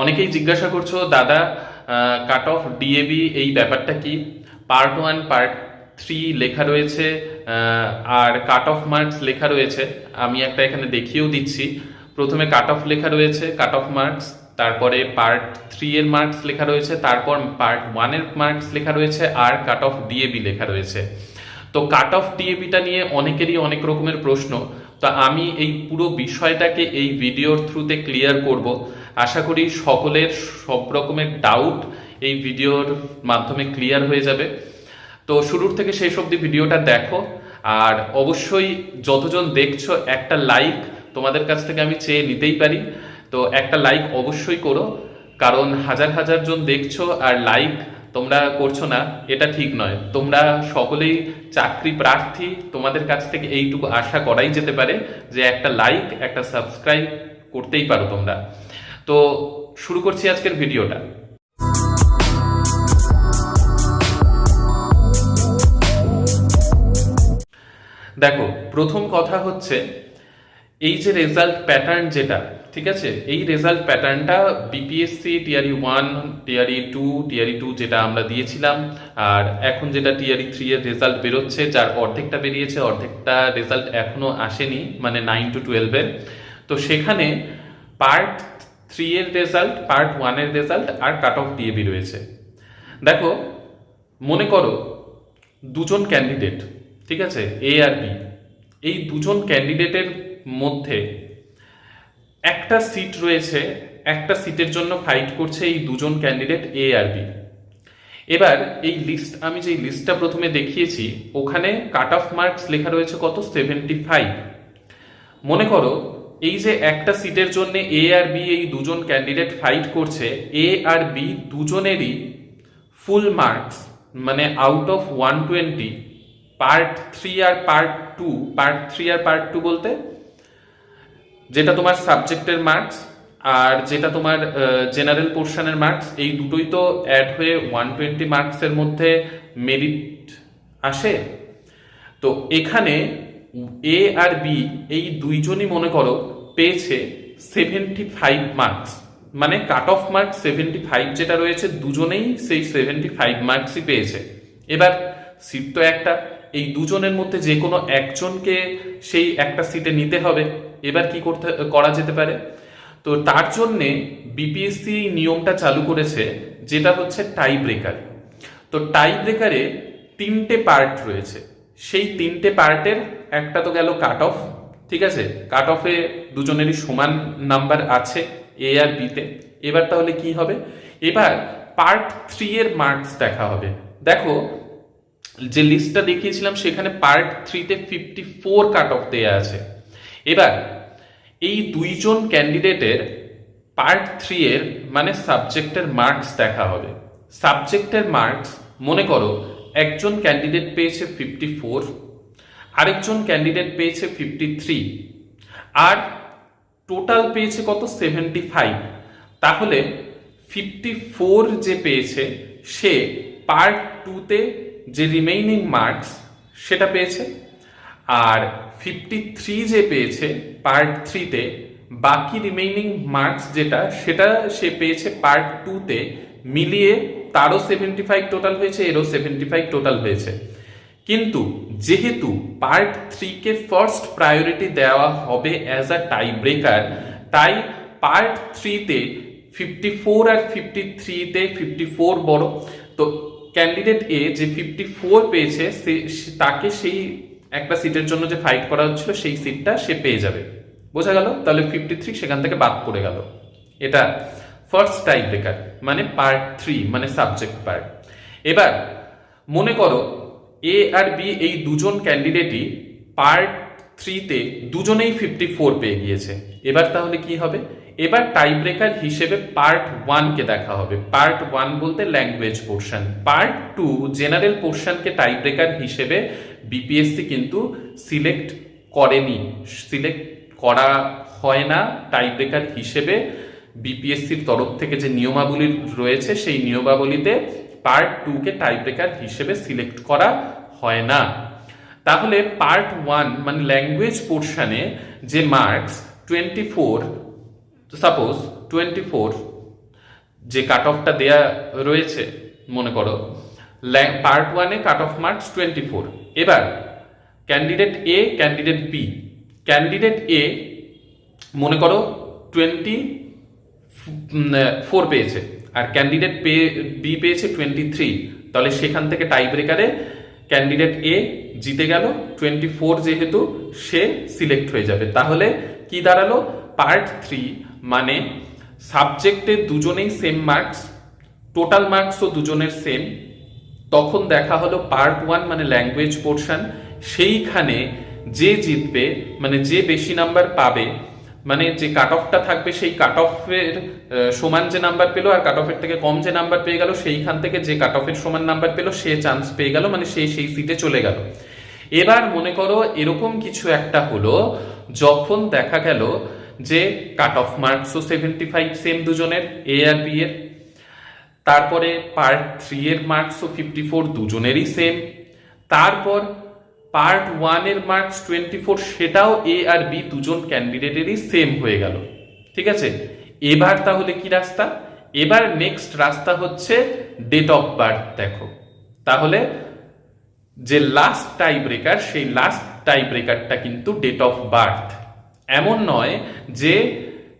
অনেকেই জিজ্ঞাসা করছ, দাদা কাট অফ ডিএবি এই ব্যাপারটা কি? পার্ট ওয়ান পার্ট থ্রি লেখা রয়েছে আর কাট অফ মার্কস লেখা রয়েছে। আমি একটা এখানে দেখিয়েও দিচ্ছি। প্রথমে কাট অফ লেখা রয়েছে কাট অফ মার্কস তারপরে পার্ট থ্রি এর মার্কস লেখা রয়েছে, তারপর পার্ট ওয়ানের মার্কস লেখা রয়েছে, আর কাট অফ ডিএবি লেখা রয়েছে। তো কাট অফ ডিএবিটা নিয়ে অনেকেরই অনেক রকমের প্রশ্ন। তো আমি এই পুরো বিষয়টাকে এই ভিডিওর থ্রুতে ক্লিয়ার করব। আশা করি সকলের সব রকমের ডাউট এই ভিডিওর মাধ্যমে ক্লিয়ার হয়ে যাবে। তো শুরুর থেকে শেষ অবধি ভিডিওটা দেখো, আর অবশ্যই যতজন দেখছ, একটা লাইক তোমাদের কাছ থেকে আমি চেয়ে নিতেই পারি। তো একটা লাইক অবশ্যই করো, কারণ হাজার হাজার জন দেখছ আর লাইক তোমরা করছ না, এটা ঠিক নয়। তোমরা সকলেই চাকরি প্রার্থী, তোমাদের কাছ থেকে এইটুকু আশা করাই যেতে পারে যে একটা লাইক একটা সাবস্ক্রাইব করতেই পারো তোমরা। তো শুরু করছি আজকের ভিডিওটা। দেখো, প্রথম কথা হচ্ছে, এই যে রেজাল্ট প্যাটার্ন যেটা, ঠিক আছে? এই রেজাল্ট প্যাটার্নটা BPSC TRE one TRE two TRE two যেটা আমরা দিয়েছিলাম, আর এখন যেটা টিআরই থ্রি এর রেজাল্ট বেরোচ্ছে, যার অর্ধেকটা বেরিয়েছে, অর্ধেকটা রেজাল্ট এখনও আসেনি মানে নাইন টু টুয়েলভের তো সেখানে পার্ট থ্রি এর রেজাল্ট পার্ট ওয়ানের রেজাল্ট আর কাট অফ ডিএবি রয়েছে। দেখো, মনে করো দুজন ক্যান্ডিডেট ঠিক আছে? এ আর বি এই দুজন ক্যান্ডিডেটের মধ্যে একটা সিট রয়েছে, একটা সিটের জন্য ফাইট করছে এই দুজন ক্যান্ডিডেট এ আর বি এবার এই লিস্ট আমি যে লিস্টটা প্রথমে দেখিয়েছি, ওখানে কাট অফ মার্কস লেখা রয়েছে কত? সেভেন্টি ফাইভ মনে করো এই যে একটা সিটের জন্য এ আর বি এই দুজন ক্যান্ডিডেট ফাইট করছে এ আর বি দুজনেরই ফুল মার্কস মানে out of one twenty part three R part two part three আর পার্ট টু বলতে? যেটা তোমার সাবজেক্টের মার্কস আর যেটা তোমার জেনারেল পোর্শনের মার্কস এই দুটোই তো অ্যাড হয়ে ওয়ান টোয়েন্টি মার্কসের মধ্যে মেরিট আসে। তো এখানে এ আর বি এই দুইজনই মনে করো পেয়েছে সেভেন্টি ফাইভ মার্কস মানে cut off marks seventy five যেটা রয়েছে, দুজনেই সেই সেভেন্টি ফাইভ মার্কসই পেয়েছে। এবার সিট তো একটা, এই দুজনের মধ্যে যে কোনো একজনকে সেই একটা সিটে নিতে হবে। এবার কি করতে, করা যেতে পারে? তো তার জন্যে বিপিএসসি নিয়মটা চালু করেছে, যেটা হচ্ছে টাই ব্রেকার তো টাই ব্রেকারে তিনটে পার্ট রয়েছে। সেই তিনটে পার্টের একটা তো গেল কাট অফ ঠিক আছে? কাট অফে দুজনেরই সমান নাম্বার আছে এ আর বিতে এবার তাহলে কি হবে? এবার পার্ট থ্রি এর মার্কস দেখা হবে। দেখো, যে লিস্টটা দেখিয়েছিলাম, সেখানে পার্ট থ্রিতে ফিফটি ফোর কাট অফ দেওয়া আছে। এবার, এই দুইজন ক্যান্ডিডেটের পার্ট থ্রি এর মানে সাবজেক্টের মার্কস দেখা হবে। সাবজেক্টের মার্কস মনে করো, একজন ক্যান্ডিডেট পেয়েছে ফিফটি ফোর আরেকজন ক্যান্ডিডেট পেয়েছে ফিফটি থ্রি আর টোটাল পেয়েছে কত? সেভেন্টি ফাইভ তাহলে ফিফটি ফোর যে পেয়েছে, সে পার্ট টুতে যে রিমেইনিং মার্কস সেটা পেয়েছে। আর ফিফটি থ্রি যে পেয়েছে পার্ট থ্রিতে বাকি রিমেইনিং মার্কস যেটা, সেটা সে পেয়েছে পার্ট টুতে মিলিয়ে তারও সেভেন্টি ফাইভ টোটাল হয়েছে, এরও সেভেন্টি ফাইভ টোটাল হয়েছে। কিন্তু যেহেতু পার্ট থ্রিকে ফার্স্ট প্রায়োরিটি দেওয়া হবে অ্যাজ আ টাই ব্রেকার তাই পার্ট থ্রিতে ফিফটি ফোর আর ফিফটি থ্রিতে ফিফটি ফোর বড় তো ক্যান্ডিডেট এ যে ফিফটি ফোর পেয়েছে, সে তাকে সেই একটা সিটের জন্য যে ফাইট করা হচ্ছিল, সেই সিটটা সে পেয়ে যাবে। বোঝা গেল? তাহলে ফিফটি থ্রি সেখান থেকে বাদ পড়ে গেল। এটা ফার্স্ট টাইপ ব্রেকার মানে পার্ট থ্রি মানে সাবজেক্ট পার্ট এবার মনে করো এ আর বি এই দুজন ক্যান্ডিডেটই পার্ট থ্রিতে দুজনেই ফিফটি ফোর পেয়ে গিয়েছে। এবার তাহলে কি হবে? এবার টাই ব্রেকার হিসেবে পার্ট ওয়ানকে দেখা হবে। পার্ট ওয়ান বলতে language portion part two general পোর্শনকে tie breaker হিসেবে বিপিএসসি কিন্তু সিলেক্ট করেনি। সিলেক্ট করা হয় না। টাই ব্রেকার হিসেবে বিপিএসসির তরফ থেকে যে নিয়মাবলী রয়েছে, সেই নিয়মাবলীতে পার্ট টুকে টাই ব্রেকার হিসেবে সিলেক্ট করা হয় না। তাহলে পার্ট ওয়ান মানে ল্যাঙ্গুয়েজ পোর্শনে যে marks twenty four suppose twenty four যে কাট অফটা দেয়া রয়েছে, মনে করো পার্ট ওয়ানে cut off marks twenty four এবার candidate A candidate B candidate A মনে করো টোয়েন্টি ফোর পেয়েছে। আর ক্যান্ডিডেট পে বি পেয়েছে টোয়েন্টি থ্রি তাহলে সেখান থেকে টাই ব্রেকারে ক্যান্ডিডেট এ জিতে গেল টোয়েন্টি ফোর যেহেতু, সে সিলেক্ট হয়ে যাবে। তাহলে কি দাঁড়াল? পার্ট থ্রি মানে সাবজেক্টে দুজনেই সেম মার্কস টোটাল মার্কসও দুজনের সেম তখন দেখা হলো পার্ট ওয়ান মানে ল্যাঙ্গুয়েজ পোর্শন সেইখানে যে জিতবে মানে যে বেশি নাম্বার পাবে মানে যে কাট অফটা থাকবে, সেই কাট অফের সমান যে নাম্বার পেল আর কাট অফের থেকে কম যে নাম্বার পেয়ে গেল, সেইখান থেকে যে কাট অফের সমান নাম্বার পেল, সে চান্স পেয়ে গেল মানে সে সেই সিটে চলে গেল। এবার মনে করো এরকম কিছু একটা হলো, যখন দেখা গেল যে কাট অফ মার্কসও সেভেন্টি ফাইভ সেম দুজনের এ আর বি এর, তারপরে পার্ট থ্রি এর মার্কসও ফিফটি ফোর দুজনেরই সেম তারপর পার্ট ওয়ানের মার্কস টোয়েন্টি ফোর সেটাও এ আর বি দুজন ক্যান্ডিডেটেরই সেম হয়ে গেল। ঠিক আছে? এবার তাহলে কি রাস্তা? এবার নেক্সট রাস্তা হচ্ছে ডেট অফ বার্থ দেখো। তাহলে যে লাস্ট টাই ব্রেকার সেই লাস্ট টাই ব্রেকারটা কিন্তু ডেট অফ বার্থ। এমন নয় যে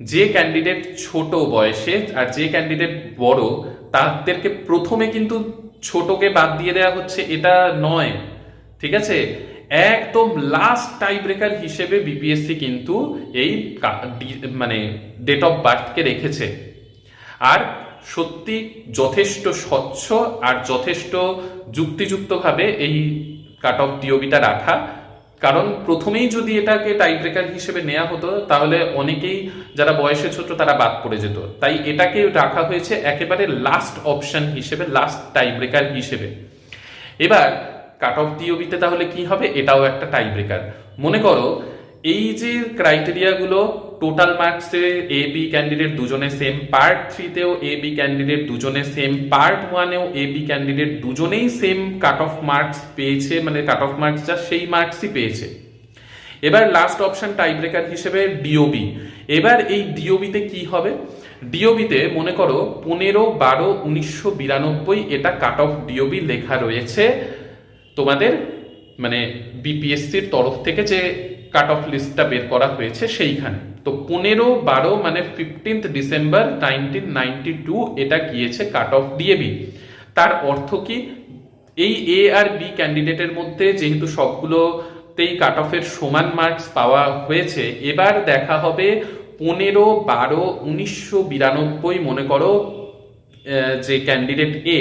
যে ক্যান্ডিডেট ছোট বয়সে আর যে ক্যান্ডিডেট বড়, তাদেরকে প্রথমে কিন্তু ছোটকে বাদ দিয়ে দেওয়া হচ্ছে, এটা নয়। ঠিক আছে? একদম লাস্ট টাই ব্রেকার হিসেবে বিপিএসসি কিন্তু এই মানে ডেট অফ বার্থকে রেখেছে। আর সত্যি যথেষ্ট স্বচ্ছ আর যথেষ্ট যুক্তিযুক্তভাবে এই কাট অফ ডিওবিটা রাখা। কারণ প্রথমেই যদি এটাকে টাই ব্রেকার হিসেবে নেওয়া হতো, তাহলে অনেকেই যারা বয়সে ছোট তারা বাদ পড়ে যেত। তাই এটাকে রাখা হয়েছে একেবারে লাস্ট অপশন হিসেবে লাস্ট টাই ব্রেকার হিসেবে। এবার কাট অফ ডিওবিতে তাহলে কি হবে? এটাও একটা টাই ব্রেকার মনে করো, এই যে ক্রাইটেরিয়াগুলো টোটাল মার্কসে এ বি ক্যান্ডিডেট দুজনে সেম পার্ট থ্রিতেও এ বি ক্যান্ডিডেট দুজনে সেম পার্ট ওয়ানেও এ বি ক্যান্ডিডেট দুজনেই সেম কাট অফ মার্কস পেয়েছে মানে কাট অফ মার্কস যা সেই মার্কসই পেয়েছে। এবার লাস্ট অপশন টাই ব্রেকার হিসেবে ডিওবি এবার এই ডিওবিতে কি হবে? ডিওবিতে মনে করো, পনেরো, বারো, উনিশশো বিরানব্বই এটা কাট অফ ডিওবি লেখা রয়েছে। তোমাদের মানে বিপিএসসির তরফ থেকে যে কাট অফ লিস্টটা বের করা হয়েছে সেইখানে। তো পনেরো, বারো মানে fifteenth December nineteen ninety two এটা গিয়েছে কাট অফ ডিএবি তার অর্থ কি? এই এ আর বি ক্যান্ডিডেটের মধ্যে যেহেতু সবগুলোতেই কাট অফের সমান মার্কস পাওয়া হয়েছে, এবার দেখা হবে পনেরো, বারো, উনিশশো বিরানব্বই মনে করো যে ক্যান্ডিডেট এ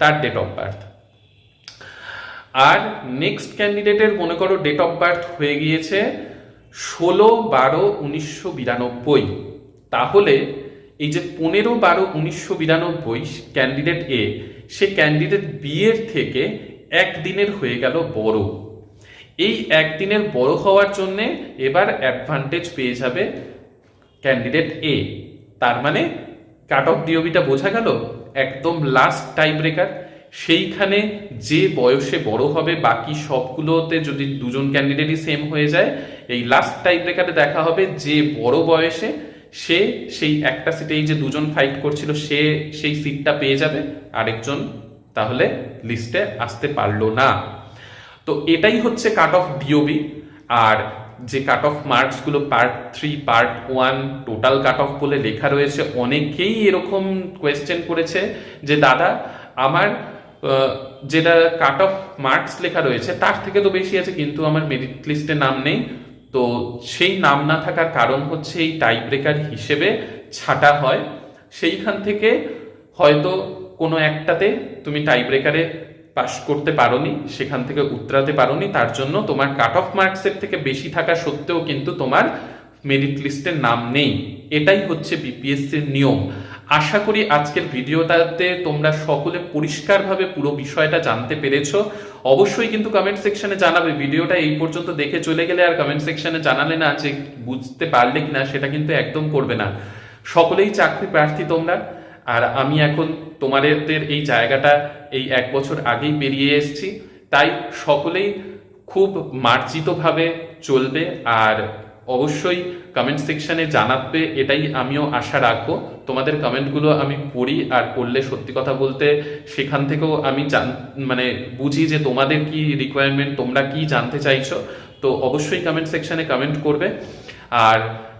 তার ডেট অফ বার্থ আর নেক্সট ক্যান্ডিডেটের মনে করো ডেট অফ বার্থ হয়ে গিয়েছে ষোলো বারো উনিশশো বিরানব্বই। তাহলে এই যে পনেরো বারো উনিশশো বিরানব্বই ক্যান্ডিডেট এ সে ক্যান্ডিডেট বি এর থেকে একদিনের হয়ে গেল বড়। এই একদিনের বড় হওয়ার জন্যে এবার অ্যাডভান্টেজ পেয়ে যাবে ক্যান্ডিডেট এ তার মানে কাট অফ ডিওবিটা বোঝা গেল? একদম লাস্ট টাই ব্রেকার সেইখানে যে বয়সে বড় হবে, বাকি সবগুলোতে যদি দুজন ক্যান্ডিডেটই সেম হয়ে যায়, এই লাস্ট টাইপ ব্রেকারে দেখা হবে যে বড় বয়সে সে সেই একটা সিটেই যে দুজন ফাইট করছিল, সে সেই সিটটা পেয়ে যাবে, আরেকজন তাহলে লিস্টে আসতে পারল না। তো এটাই হচ্ছে কাট অফ ডিওবি আর যে cut off মার্কসগুলো part three part one total cut off বলে লেখা রয়েছে, অনেকেই এরকম কোয়েশ্চেন করেছে যে, দাদা, আমার যেটা কাট অফ মার্কস লেখা রয়েছে, তার থেকে তো বেশি আছে, কিন্তু আমার মেরিট লিস্টে নাম নেই। তো সেই নাম না থাকার কারণ হচ্ছে এই টাই ব্রেকার হিসেবে ছাটা হয়। সেইখান থেকে হয়তো কোনো একটাতে তুমি টাই ব্রেকারে পাস করতে পারোনি, সেখান থেকে উতরাতে পারোনি, তার জন্য তোমার কাট অফ মার্কসের থেকে বেশি থাকা সত্ত্বেও কিন্তু তোমার মেরিট লিস্টের নাম নেই। এটাই হচ্ছে বিপিএসসির নিয়ম। আশা করি আজকের ভিডিওটাতে তোমরা সকলে পরিষ্কারভাবে পুরো বিষয়টা জানতে পেরেছ। অবশ্যই কিন্তু কমেন্ট সেকশনে জানাবে। ভিডিওটা এই পর্যন্ত দেখে চলে গেলে আর কমেন্ট সেকশনে জানালে না যে বুঝতে পারলে কিনা সেটা কিন্তু একদম করবে না। সকলেই চাকরি প্রার্থী তোমরা। আর আমি এখন তোমাদের এই জায়গাটা এই এক বছর আগেই পেরিয়ে এসেছি। তাই সকলেই খুব মার্জিতভাবে চলবে। আর অবশ্যই কমেন্ট সেকশানে জানাবে, এটাই আমিও আশা রাখব। তোমাদের কমেন্টগুলো আমি পড়ি আর পড়লে সত্যি কথা বলতে সেখান থেকেও আমি জান মানে বুঝি যে তোমাদের কি রিকোয়ারমেন্ট তোমরা কি জানতে চাইছো। তো অবশ্যই কমেন্ট সেকশানে কমেন্ট করবে। আর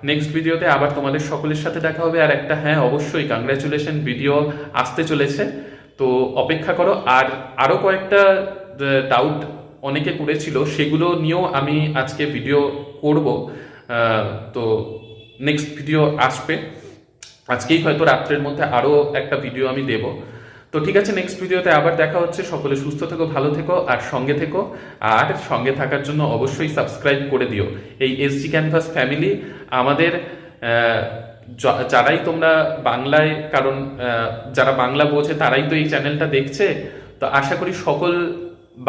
নেক্সট ভিডিওতে আবার তোমাদের সকলের সাথে দেখা হবে। আর একটা হ্যাঁ অবশ্যই কংগ্রাচুলেশন ভিডিও আসতে চলেছে। তো অপেক্ষা করো। আর আরও কয়েকটা ডাউট অনেকে করেছিল, সেগুলো নিয়েও আমি আজকে ভিডিও করব। তো নেক্সট ভিডিও আসবে। আজকেই হয়তো রাত্রের মধ্যে আরও একটা ভিডিও আমি দেব। তো ঠিক আছে নেক্সট ভিডিওতে আবার দেখা হচ্ছে। সকলে সুস্থ থেকো, ভালো থেকো, আর সঙ্গে থেকো। আর সঙ্গে থাকার জন্য অবশ্যই সাবস্ক্রাইব করে দিও। এই এসজি ক্যানভাস ফ্যামিলি আমাদের যারাই তোমরা বাংলায়, কারণ যারা বাংলা বোঝে, তারাই তো এই চ্যানেলটা দেখছে। তো আশা করি সকল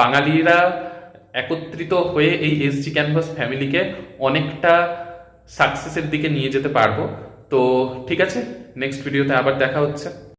বাঙালিরা একত্রিত হয়ে এই এসজি ক্যানভাস ফ্যামিলিকে অনেকটা সাকসেসের দিকে নিয়ে যেতে পারব। তো ঠিক আছে নেক্সট ভিডিওতে আবার দেখা হচ্ছে।